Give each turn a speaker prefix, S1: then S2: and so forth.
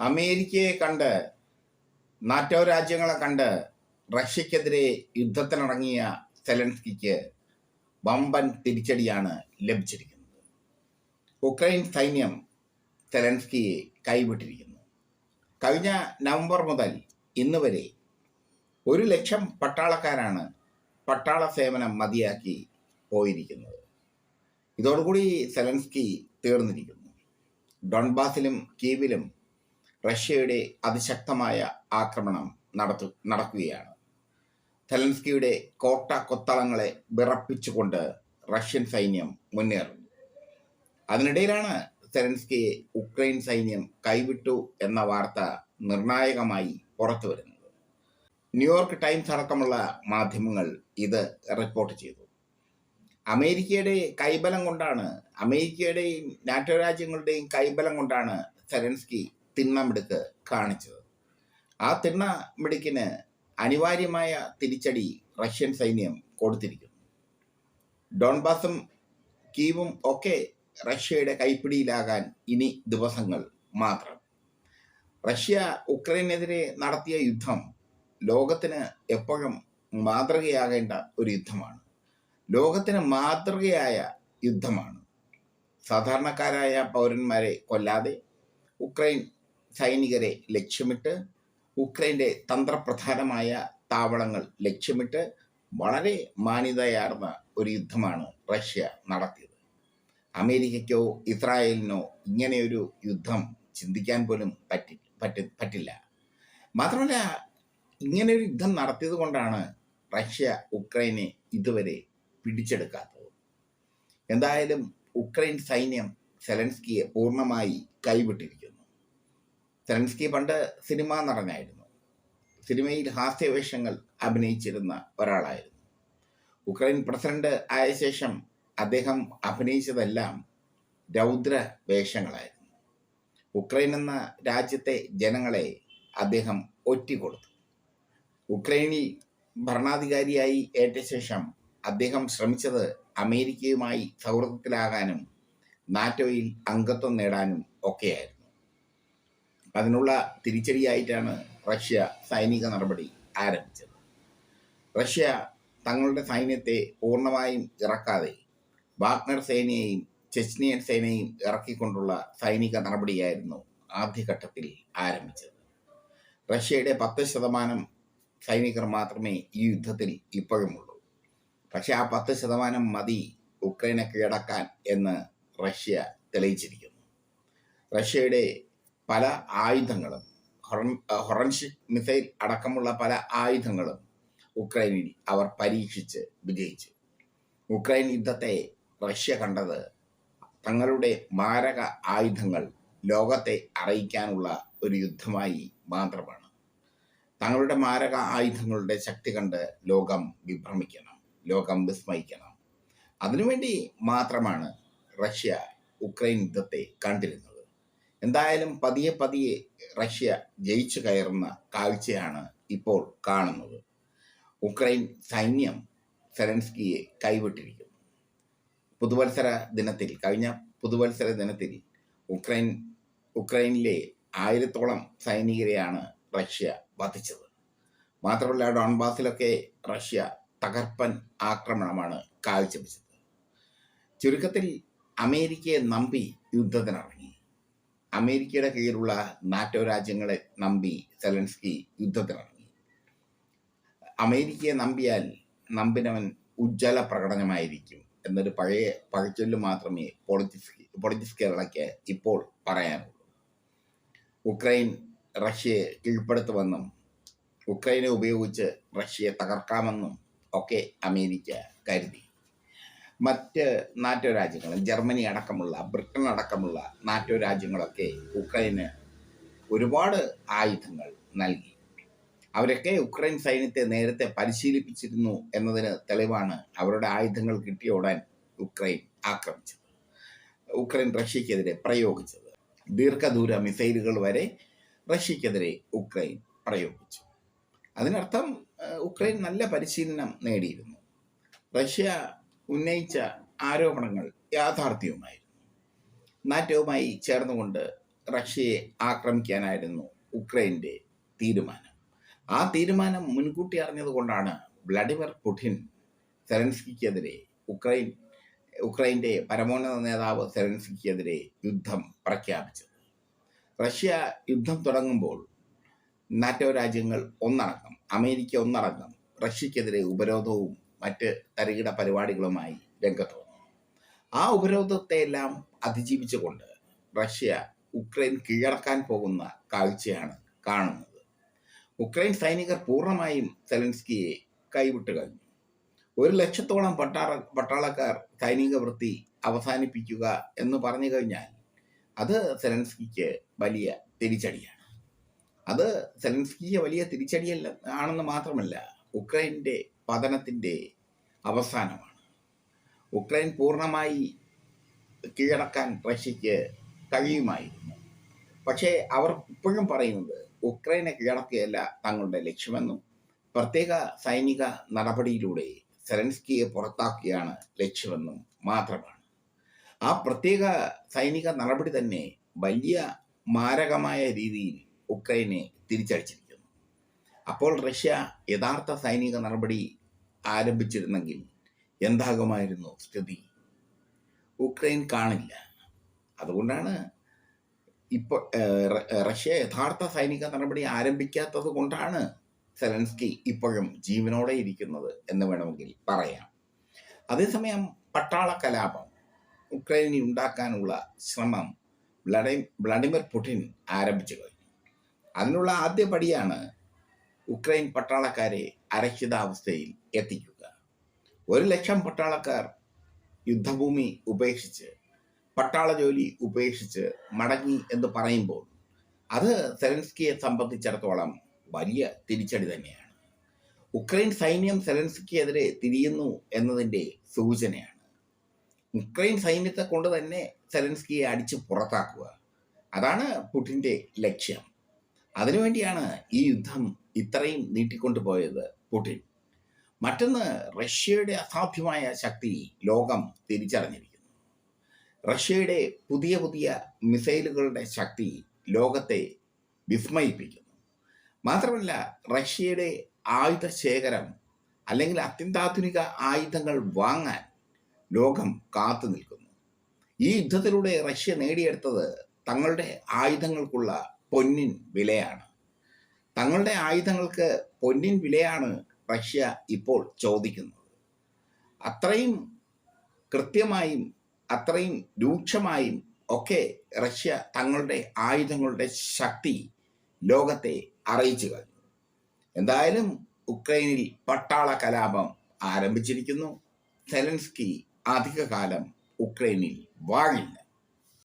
S1: അമേരിക്കയെ കണ്ട് നാറ്റോ രാജ്യങ്ങളെ കണ്ട് റഷ്യക്കെതിരെ യുദ്ധത്തിനിറങ്ങിയ സെലൻസ്കിക്ക് വമ്പൻ തിരിച്ചടിയാണ് ലഭിച്ചിരിക്കുന്നത്. ഉക്രൈൻ സൈന്യം സെലൻസ്കിയെ കൈവിട്ടിരിക്കുന്നു. കഴിഞ്ഞ നവംബർ മുതൽ ഇന്ന് വരെ ഒരു ലക്ഷം പട്ടാളക്കാരാണ് പട്ടാള സേവനം മതിയാക്കി പോയിരിക്കുന്നത്. ഇതോടുകൂടി സെലൻസ്കി തീർന്നിരിക്കുന്നു. ഡോൺബാസിലും കീവിലും റഷ്യയുടെ അതിശക്തമായ ആക്രമണം നടത്തു നടക്കുകയാണ്. തെലൻസ്കിയുടെ കോട്ട കൊത്തളങ്ങളെ വിറപ്പിച്ചുകൊണ്ട് റഷ്യൻ സൈന്യം മുന്നേറുന്നു. അതിനിടയിലാണ് സെലൻസ്കിയെ ഉക്രൈൻ സൈന്യം കൈവിട്ടു എന്ന വാർത്ത നിർണായകമായി പുറത്തു വരുന്നത്. ന്യൂയോർക്ക് ടൈംസ് അടക്കമുള്ള മാധ്യമങ്ങൾ ഇത് റിപ്പോർട്ട് ചെയ്തു. അമേരിക്കയുടെ കൈബലം കൊണ്ടാണ് അമേരിക്കയുടെയും നാറ്റോ രാജ്യങ്ങളുടെയും കൈബലം കൊണ്ടാണ് സെലൻസ്കി തിണ്ണമിടുക്ക് കാണിച്ചത്. ആ തിണ്ണമിടുക്കിന് അനിവാര്യമായ തിരിച്ചടി റഷ്യൻ സൈന്യം കൊടുത്തിരിക്കുന്നു. ഡോൺബാസും കീവും ഒക്കെ റഷ്യയുടെ കൈപ്പിടിയിലാകാൻ ഇനി ദിവസങ്ങൾ മാത്രം. റഷ്യ ഉക്രൈനെതിരെ നടത്തിയ യുദ്ധം ലോകത്തിന് എപ്പോഴും മാതൃകയാകേണ്ട ഒരു യുദ്ധമാണ്. ലോകത്തിന് മാതൃകയായ യുദ്ധമാണ്. സാധാരണക്കാരായ പൗരന്മാരെ കൊല്ലാതെ ഉക്രൈൻ സൈനികരെ ലക്ഷ്യമിട്ട് ഉക്രൈന്റെ തന്ത്രപ്രധാനമായ താവളങ്ങൾ ലക്ഷ്യമിട്ട് വളരെ മാന്യതയാർന്ന ഒരു യുദ്ധമാണ് റഷ്യ നടത്തിയത്. അമേരിക്കയ്ക്കോ ഇസ്രായേലിനോ ഇങ്ങനെയൊരു യുദ്ധം ചിന്തിക്കാൻ പോലും പറ്റി പറ്റി പറ്റില്ല. മാത്രമല്ല ഇങ്ങനെയൊരു യുദ്ധം നടത്തിയത് കൊണ്ടാണ് റഷ്യ ഉക്രൈനെ ഇതുവരെ പിടിച്ചെടുക്കാത്തത്. എന്തായാലും ഉക്രൈൻ സൈന്യം സെലൻസ്കിയെ പൂർണമായി കൈവിട്ടിരിക്കുന്നു. സെലൻസ്കി പണ്ട് സിനിമാ നടനായിരുന്നു. സിനിമയിൽ ഹാസ്യവേഷങ്ങൾ അഭിനയിച്ചിരുന്ന ഒരാളായിരുന്നു. ഉക്രൈൻ പ്രസിഡന്റ് ആയ ശേഷം അദ്ദേഹം അഭിനയിച്ചതെല്ലാം രൗദ്ര വേഷങ്ങളായിരുന്നു ഉക്രൈൻ എന്ന രാജ്യത്തെ ജനങ്ങളെ അദ്ദേഹം ഒറ്റിക്കൊടുത്തു. ഉക്രൈനിൽ ഭരണാധികാരിയായി ഏറ്റ ശേഷം അദ്ദേഹം ശ്രമിച്ചത് അമേരിക്കയുമായി സൗഹൃദത്തിലാകാനും നാറ്റോയിൽ അംഗത്വം നേടാനും ഒക്കെയായിരുന്നു. അതിനുള്ള തിരിച്ചടിയായിട്ടാണ് റഷ്യ സൈനിക നടപടി ആരംഭിച്ചത്. റഷ്യ തങ്ങളുടെ സൈന്യത്തെ പൂർണമായും ഇറക്കാതെ വാഗ്നർ സേനയെയും ചെച്നിയൻ സേനയും ഇറക്കിക്കൊണ്ടുള്ള സൈനിക നടപടിയായിരുന്നു ആദ്യഘട്ടത്തിൽ ആരംഭിച്ചത്. റഷ്യയുടെ പത്ത് ശതമാനം സൈനികർ മാത്രമേ ഈ യുദ്ധത്തിൽ ഇപ്പോഴുമുള്ളൂ. പക്ഷെ ആ പത്ത് ശതമാനം മതി ഉക്രൈനെ കീഴടക്കാൻ എന്ന് റഷ്യ തെളിയിച്ചിരിക്കുന്നു. റഷ്യയുടെ പല ആയുധങ്ങളും ഹൊറൻ ഹൊറൻഷിക് മിസൈൽ അടക്കമുള്ള പല ആയുധങ്ങളും ഉക്രൈനിൽ അവർ പരീക്ഷിച്ച് വിജയിച്ചു. ഉക്രൈൻ യുദ്ധത്തെ റഷ്യ കണ്ടത് തങ്ങളുടെ മാരക ആയുധങ്ങൾ ലോകത്തെ അറിയിക്കാനുള്ള ഒരു യുദ്ധമായി മാത്രമാണ്. തങ്ങളുടെ മാരക ആയുധങ്ങളുടെ ശക്തി കണ്ട് ലോകം വിഭ്രമിക്കണം ലോകം വിസ്മയിക്കണം. അതിനുവേണ്ടി മാത്രമാണ് റഷ്യ ഉക്രൈൻ യുദ്ധത്തെ കണ്ടിരുന്നത്. എന്തായാലും പതിയെ പതിയെ റഷ്യ ജയിച്ചു കയറുന്ന കാഴ്ചയാണ് ഇപ്പോൾ കാണുന്നത്. ഉക്രൈൻ സൈന്യം സെലൻസ്കിയെ കൈവിട്ടിരിക്കുന്നു. പുതുവത്സര ദിനത്തിൽ കഴിഞ്ഞ പുതുവത്സര ദിനത്തിൽ ഉക്രൈൻ ഉക്രൈനിലെ ആയിരത്തോളം സൈനികരെയാണ് റഷ്യ വധിച്ചത്. മാത്രമല്ല ഡോൺബാസിലൊക്കെ റഷ്യ തകർപ്പൻ ആക്രമണമാണ് കാഴ്ചവെച്ചത്. ചുരുക്കത്തിൽ അമേരിക്കയെ നമ്പി യുദ്ധത്തിനിറങ്ങി. അമേരിക്കയുടെ കീഴിലുള്ള നാറ്റോ രാജ്യങ്ങളെ നമ്പി സെലൻസ്കി യുദ്ധത്തിനിറങ്ങി. അമേരിക്കയെ നമ്പിയാൽ നമ്പിനവൻ ഉജ്ജ്വല പ്രകടനമായിരിക്കും എന്നൊരു പഴയ പഴച്ചൊല്ല് മാത്രമേ പൊളിറ്റിക്സ് പൊളിറ്റിക്സ് കേരളയ്ക്ക് ഇപ്പോൾ പറയാനുള്ളൂ. ഉക്രൈൻ റഷ്യയെ കീഴ്പ്പെടുത്തുമെന്നും ഉക്രൈനെ ഉപയോഗിച്ച് റഷ്യയെ തകർക്കാമെന്നും ഒക്കെ അമേരിക്ക കരുതി. മറ്റ് നാറ്റോ രാജ്യങ്ങൾ ജർമ്മനി അടക്കമുള്ള ബ്രിട്ടൻ അടക്കമുള്ള നാറ്റോ രാജ്യങ്ങളൊക്കെ ഉക്രൈന് ഒരുപാട് ആയുധങ്ങൾ നൽകി. അവരൊക്കെ ഉക്രൈൻ സൈന്യത്തെ നേരത്തെ പരിശീലിപ്പിച്ചിരുന്നു എന്നതിന് തെളിവാണ് അവരുടെ ആയുധങ്ങൾ കിട്ടിയ ഉടൻ ഉക്രൈൻ ആക്രമിച്ചത്. ഉക്രൈൻ റഷ്യക്കെതിരെ പ്രയോഗിച്ചത്. ദീർഘദൂര മിസൈലുകൾ വരെ റഷ്യക്കെതിരെ ഉക്രൈൻ പ്രയോഗിച്ചു. അതിനർത്ഥം ഉക്രൈൻ നല്ല പരിശീലനം നേടിയിരുന്നു. റഷ്യ ഉന്നയിച്ച ആരോപണങ്ങൾ യാഥാർത്ഥ്യവുമായിരുന്നു. നാറ്റോവുമായി ചേർന്നുകൊണ്ട് റഷ്യയെ ആക്രമിക്കാനായിരുന്നു ഉക്രൈന്റെ തീരുമാനം. ആ തീരുമാനം മുൻകൂട്ടി അറിഞ്ഞതുകൊണ്ടാണ് വ്ളാഡിമിർ പുടിൻ സെലൻസ്കിക്കെതിരെ ഉക്രൈൻ ഉക്രൈന്റെ പരമോന്നത നേതാവ് സെലൻസ്കിക്കെതിരെ യുദ്ധം പ്രഖ്യാപിച്ചത്. റഷ്യ യുദ്ധം തുടങ്ങുമ്പോൾ നാറ്റോ രാജ്യങ്ങൾ ഒന്നടക്കം അമേരിക്ക ഒന്നടക്കം റഷ്യക്കെതിരെ ഉപരോധവും മറ്റ് തരികിട പരിപാടികളുമായി രംഗത്ത് വന്നു ആ ഉപരോധത്തെയെല്ലാം അതിജീവിച്ചുകൊണ്ട് റഷ്യ ഉക്രൈൻ കീഴടക്കാൻ പോകുന്ന കാഴ്ചയാണ് കാണുന്നത്. ഉക്രൈൻ സൈനികർ പൂർണമായും സെലൻസ്കിയെ കൈവിട്ട് കഴിഞ്ഞു. ഒരു ലക്ഷത്തോളം പട്ടാള പട്ടാളക്കാർ സൈനിക വൃത്തി അവസാനിപ്പിക്കുക എന്ന് പറഞ്ഞു കഴിഞ്ഞാൽ അത് സെലൻസ്കിക്ക് വലിയ തിരിച്ചടിയാണ്. അത് സെലൻസ്കിക്ക് വലിയ തിരിച്ചടിയല്ല ആണെന്ന് മാത്രമല്ല ഉക്രൈന്റെ പതനത്തിന്റെ അവസാനമാണ്. ഉക്രൈൻ പൂർണമായി കീഴടക്കാൻ റഷ്യക്ക് കഴിയുമായിരുന്നു. പക്ഷേ അവർ ഇപ്പോഴും പറയുന്നത് ഉക്രൈനെ കീഴടക്കുകയല്ല തങ്ങളുടെ ലക്ഷ്യമെന്നും പ്രത്യേക സൈനിക നടപടിയിലൂടെ സെലൻസ്കിയെ പുറത്താക്കുകയാണ് ലക്ഷ്യമെന്നും മാത്രമാണ്. ആ പ്രത്യേക സൈനിക നടപടി തന്നെ വലിയ മാരകമായ രീതിയിൽ ഉക്രൈനെ തിരിച്ചടിച്ചിരിക്കുന്നു. അപ്പോൾ റഷ്യ യഥാർത്ഥ സൈനിക നടപടി ആരംഭിച്ചിരുന്നെങ്കിൽ എന്താകുമായിരുന്നു സ്ഥിതി? ഉക്രൈൻ കാണില്ല. അതുകൊണ്ടാണ് ഇപ്പോൾ റഷ്യ യഥാർത്ഥ സൈനിക നടപടി ആരംഭിക്കാത്തത് കൊണ്ടാണ് സെലൻസ്കി ഇപ്പോഴും ജീവനോടെ ഇരിക്കുന്നത് എന്ന് വേണമെങ്കിൽ പറയാം. അതേസമയം പട്ടാള കലാപം ഉക്രൈനിൽ ഉണ്ടാക്കാനുള്ള ശ്രമം വ്ളാഡി വ്ളാഡിമിർ പുടിൻ ആരംഭിച്ചു കഴിഞ്ഞു. അതിനുള്ള ആദ്യ പടിയാണ് ഉക്രൈൻ പട്ടാളക്കാരെ അരക്ഷിതാവസ്ഥയിൽ എത്തിക്കുക. ഒരു ലക്ഷം പട്ടാളക്കാർ യുദ്ധഭൂമി ഉപേക്ഷിച്ച് പട്ടാള ജോലി ഉപേക്ഷിച്ച് മടങ്ങി എന്ന് പറയുമ്പോൾ അത് സെലൻസ്കിയെ സംബന്ധിച്ചിടത്തോളം വലിയ തിരിച്ചടി തന്നെയാണ്. ഉക്രൈൻ സൈന്യം സെലൻസ്കിയെതിരെ തിരിയുന്നു എന്നതിന്റെ സൂചനയാണ്. ഉക്രൈൻ സൈന്യത്തെ കൊണ്ട് തന്നെ സെലൻസ്കിയെ അടിച്ച് പുറത്താക്കുക. അതാണ് പുടിന്റെ ലക്ഷ്യം. അതിനുവേണ്ടിയാണ് ഈ യുദ്ധം ഇത്രയും നീട്ടിക്കൊണ്ടു പോയത് പുടിൻ. മറ്റൊന്ന് റഷ്യയുടെ അസാധ്യമായ ശക്തി ലോകം തിരിച്ചറിഞ്ഞിരിക്കുന്നു. റഷ്യയുടെ പുതിയ പുതിയ മിസൈലുകളുടെ ശക്തി ലോകത്തെ വിസ്മയിപ്പിക്കുന്നു. മാത്രമല്ല റഷ്യയുടെ ആയുധ ശേഖരം അല്ലെങ്കിൽ അത്യന്താധുനിക ആയുധങ്ങൾ വാങ്ങാൻ ലോകം കാത്തു നിൽക്കുന്നു. ഈ യുദ്ധത്തിലൂടെ റഷ്യ നേടിയെടുത്തത് തങ്ങളുടെ ആയുധങ്ങൾക്കുള്ള പൊന്നിൻ വിലയാണ്. തങ്ങളുടെ ആയുധങ്ങൾക്ക് പൊന്നിൻ വിലയാണ് റഷ്യ ഇപ്പോൾ ചോദിക്കുന്നത്. അത്രയും കൃത്യമായും അത്രയും രൂക്ഷമായും ഒക്കെ റഷ്യ തങ്ങളുടെ ആയുധങ്ങളുടെ ശക്തി ലോകത്തെ അറിയിച്ചു കഴിഞ്ഞു. എന്തായാലും ഉക്രൈനിൽ പട്ടാള കലാപം ആരംഭിച്ചിരിക്കുന്നു. സെലൻസ്കി അധികകാലം ഉക്രൈനിൽ വാഴില്ല.